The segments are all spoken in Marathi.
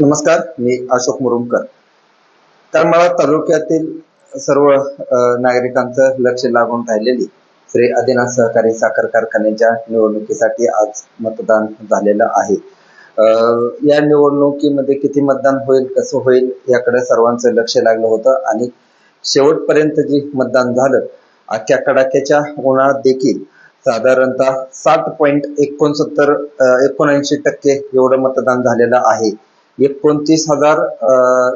नमस्कार मी अशोक मुरुमकर. करमाळा तालुक्यातील सर्व नागरिकांचं लक्ष लागून राहिलेली श्री आदिनाथ सहकारी साखर कारखान्याच्या निवडणुकीसाठी आज मतदान झालेलं आहे. या निवडणुकीमध्ये किती मतदान होईल कसं होईल याकडे सर्वांचं लक्ष लागलं होतं आणि शेवटपर्यंत जे मतदान झालं अख्ख्या कडाक्याच्या उन्हाळ्यात देखील साधारणतः सात पॉईंट एकोणसत्तर एकोणऐंशी टक्के एवढं मतदान झालेलं आहे. एकोणतीस हजार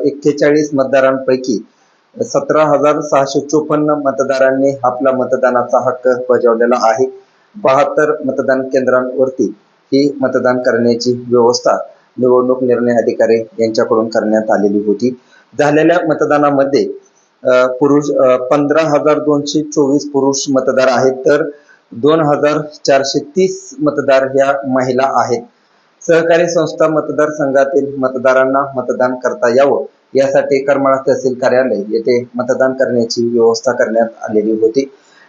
एक्केचाळीस मतदारांपैकी सतरा हजार सहाशे चोपन्न मतदारांनी आपला मतदानाचा हक्क बजावलेला आहे. बहात्तर मतदान केंद्रांवरती ही मतदान करण्याची व्यवस्था निवडणूक निर्णय अधिकारी यांच्याकडून करण्यात आलेली होती. झालेल्या मतदानामध्ये पुरुष पंधरा हजार दोनशे चोवीस पुरुष मतदार आहेत तर दोन हजार चारशे तीस मतदार ह्या महिला आहेत. सहकारी संस्था मतदारसंघातील मतदारांना मतदान करता यावं. यासाठी करमाळा तहसील कार्यालय येथे मतदान करण्याची व्यवस्था करण्यात आलेली होती.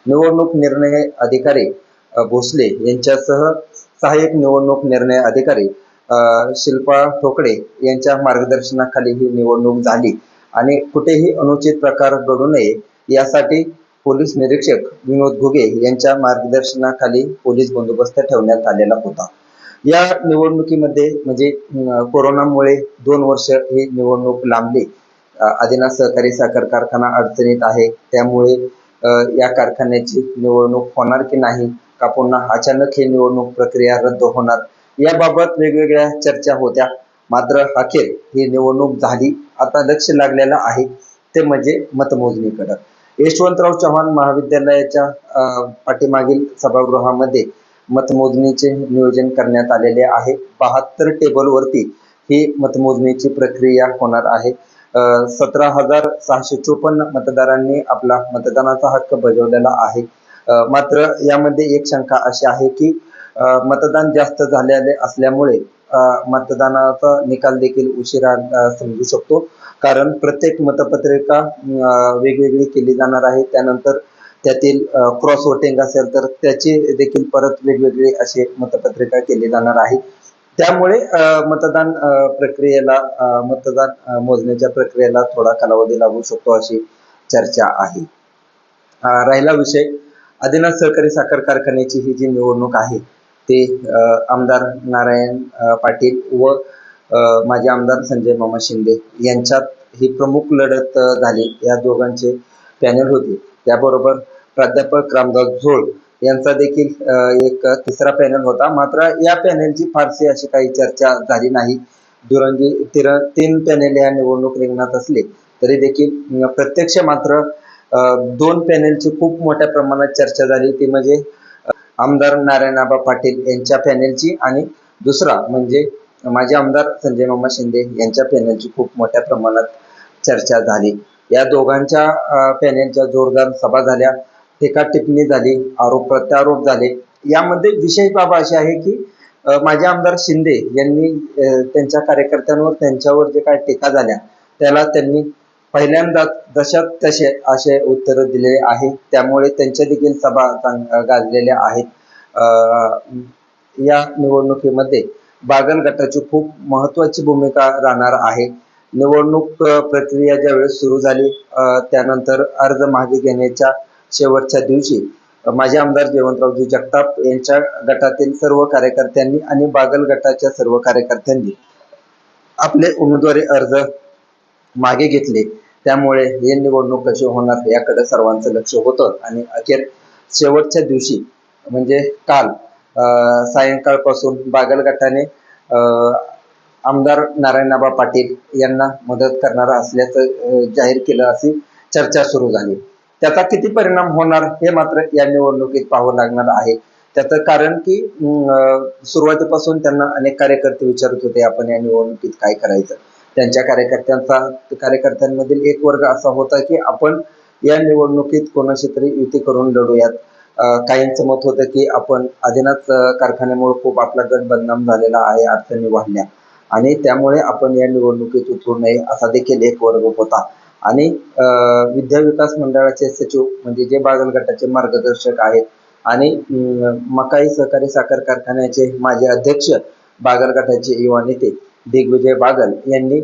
निवडणूक निर्णय अधिकारी भोसले यांच्यासह सहाय्यक निवडणूक निर्णय अधिकारी शिल्पा ठोकळे यांच्या मार्गदर्शनाखाली ही निवडणूक झाली आणि कुठेही अनुचित प्रकार घडू नये यासाठी पोलीस निरीक्षक विनोद घुगे यांच्या मार्गदर्शनाखाली पोलीस बंदोबस्त ठेवण्यात आलेला होता. या निवडणुकीमध्ये म्हणजे कोरोनामुळे दोन वर्ष ही निवडणूक लांबली. अधिना आदिनाथ सहकारी साखर कारखाना अडचणीत आहे. त्यामुळे या कारखान्याची निवडणूक होणार की नाही का पुन्हा अचानक ही निवडणूक प्रक्रिया रद्द होणार याबाबत वेगवेगळ्या चर्चा होत्या. मात्र अखेर ही निवडणूक झाली. आता लक्ष लागलेलं आहे. ते म्हणजे मतमोजणीकडं. यशवंतराव चव्हाण महाविद्यालयाच्या अं, पाठीमागील सभागृहामध्ये मतमोजणीचे नियोजन करण्यात आलेले आहे. बहात्तर टेबलवरती ही मतमोजणीची प्रक्रिया होणार आहे. सतरा हजार सहाशे चोपन्न मतदारांनी आपला मतदानाचा हक्क बजावलेला आहे. मात्र यामध्ये एक शंका अशी आहे की मतदान जास्त झालेले असल्यामुळे मतदानाचा निकाल देखील उशिरा समजू शकतो. कारण प्रत्येक मतपत्रिका वेगवेगळी केली जाणार आहे. त्यानंतर त्यातील क्रॉस वोटिंग असेल तर त्याची देखील परत वेगवेगळी अशी मतपत्रिका केली जाणार आहे. त्यामुळे मतदान प्रक्रियेला मतदान मोजण्याच्या प्रक्रियेला थोडा कालावधी लागू शकतो अशी चर्चा आहे. राहिला विषय. आदिनाथ सहकारी साखर कारखान्याची ही जी निवडणूक आहे ते आमदार नारायण पाटील व माजी आमदार संजय मामा शिंदे यांच्यात ही प्रमुख लढत झाली. या दोघांचे पॅनल होते. त्याबरोबर प्राध्यापक रामदास झोळ यांचा देखील एक तिसरा पॅनल होता. मात्र या पॅनलची फारशी अशी काही चर्चा झाली नाही. दुरंगी तिर तीन पॅनल या निवडणूक रिंगणात असले तरी देखील प्रत्यक्ष मात्र दोन पॅनलची खूप मोठ्या प्रमाणात चर्चा झाली. ती म्हणजे आमदार नारायणाबा पाटील यांच्या पॅनेलची आणि दुसरा म्हणजे माझे आमदार संजय मामा शिंदे यांच्या पॅनेलची खूप मोठ्या प्रमाणात चर्चा झाली. या दोघांच्या पॅनेलच्या पॅनलच्या जोरदार सभा झाल्या. टीका टिप्पणी झाली आरोप प्रत्यारोप झाले. यामध्ये विशेष बाब अशी आहे की माझे आमदार शिंदे यांनी त्यांच्या कार्यकर्त्यांवर त्यांच्यावर जे काय टीका झाल्या त्याला त्यांनी पहिल्यांदाच जशात तसे असे उत्तर दिलेले आहे त्यामुळे त्यांच्या देखील सभा गाजलेल्या आहेत. या निवडणुकीमध्ये बागल गटाची खूप महत्वाची भूमिका राहणार आहे. निवडणूक प्रक्रिया ज्यावेळेस सुरू झाली त्यानंतर अर्ज मागे घेण्याच्या शेवटच्या दिवशी माजी आमदार जयवंतरावजी जगताप यांच्या गटातील सर्व कार्यकर्त्यांनी आणि बागल गटाच्या सर्व कार्यकर्त्यांनी आपले उमेदवारी अर्ज मागे घेतले. त्यामुळे हे निवडणूक कशी होणार याकडे सर्वांचं लक्ष होतं. आणि अखेर शेवटच्या दिवशी म्हणजे काल सायंकाळपासून बागल गटाने आमदार नारायणाबा पाटील यांना मदत करणार असल्याचं जाहीर केलं अशी चर्चा सुरू झाली. त्याचा किती परिणाम होणार हे मात्र या निवडणुकीत पाहावं लागणार आहे. त्याचं कारण की सुरुवातीपासून त्यांना अनेक कार्यकर्ते विचारत होते आपण या निवडणुकीत काय करायचं? त्यांच्या कार्यकर्त्यांचा कार्यकर्त्यांमधील एक वर्ग असा होता की आपण या निवडणुकीत कोणाशी तरी युती करून लढूयात. काहींचं मत होतं की आपण आदिनाथ कारखान्यामुळे खूप आपला गट बदनाम झालेला आहे अडचणी वाढल्या आणि त्यामुळे आपण या निवडणुकीत उतरू नये असा देखील एक वर्ग होता. आणि विद्या विकास मंडळाचे सचिव म्हणजे जे बागल गटाचे मार्गदर्शक आहेत आणि मकाई सहकारी साखर कारखान्याचे माजी अध्यक्ष बागल गटाचे युवा नेते दिग्विजय बागल यांनी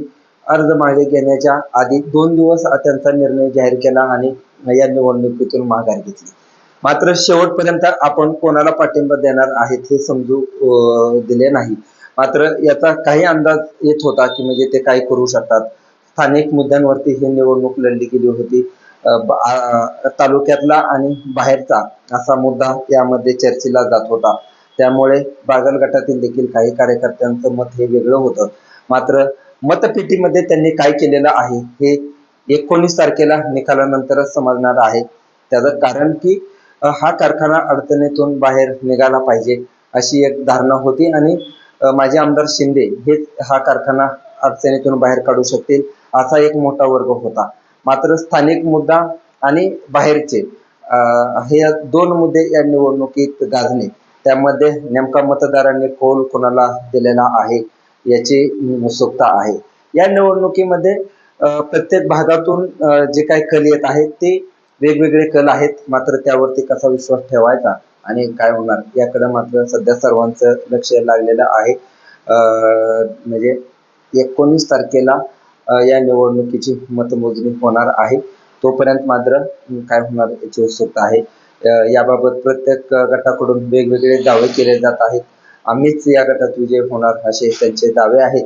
अर्ज मागे घेण्याच्या आधी दोन दिवस त्यांचा निर्णय जाहीर केला आणि या निवडणुकीतून माघार घेतली. मात्र शेवटपर्यंत आपण कोणाला पाठिंबा देणार आहेत हे समजू अं, दिले नाही. मात्र याचा काही अंदाज येत होता की म्हणजे ते काही करू शकतात. स्थानिक मुद्द्यांवरती ही निवडणूक लढली गेली होती. तालुक्यातला आणि बाहेरचा असा मुद्दा यामध्ये चर्चेला जात होता. त्यामुळे बागल गटातील देखील काही कार्यकर्त्यांचं मत हे वेगळं होतं. मात्र मतपेटीमध्ये त्यांनी काय केलेलं आहे हे एकोणीस तारखेला निकालानंतरच समजणार आहे. त्याचं कारण की हा कारखाना अडचणीतून बाहेर निघाला पाहिजे अशी एक धारणा होती आणि माझे आमदार शिंदे हेच हा कारखाना अडचणीतून बाहेर काढू शकतील असा एक मोठा वर्ग होता. मात्र स्थानिक मुद्दा आणि बाहेरचे हे दोन मुद्दे या निवडणुकीत गाजले. त्यामध्ये नेमका मतदारांनी कौल कोणाला दिलेला आहे याची उत्सुकता आहे. या निवडणुकीमध्ये प्रत्येक भागातून जे काही कल येत आहेत ते वेगवेगळे कल आहेत. मात्र त्यावरती कसा विश्वास ठेवायचा आणि काय होणार याकडे मात्र सध्या सर्वांचं लक्ष लागलेलं आहे. अं, म्हणजे एकोणीस तारखेला या निवडणुकीची मतमोजणी होणार आहे. तोपर्यंत मात्र काय होणार याची उत्सुकता आहे. याबाबत प्रत्येक गटाकडून वेगवेगळे दावे केले जात आहेत. आम्हीच या गटात विजय होणार असे त्यांचे दावे आहेत.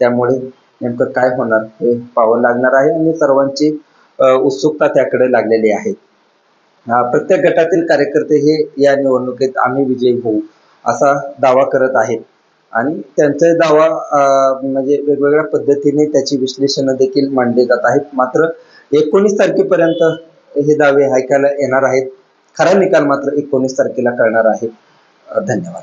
त्यामुळे नेमकं काय होणार हे पाहावं लागणार आहे आणि सर्वांची उत्सुकता त्याकडे लागलेली आहे. प्रत्येक गटातील कार्यकर्ते हे या निवडणुकीत आम्ही विजयी होऊ असा दावा करत आहेत. आणि त्यांचा दावा अं, म्हणजे वेगवेगळ्या पद्धतीने त्याची विश्लेषण देखील मांडली जात आहेत. मात्र एकोणीस तारखेपर्यंत हे दावे ऐकायला येणार आहेत. खरा निकाल मात्र एकोणीस तारखेला कळणार आहे. धन्यवाद.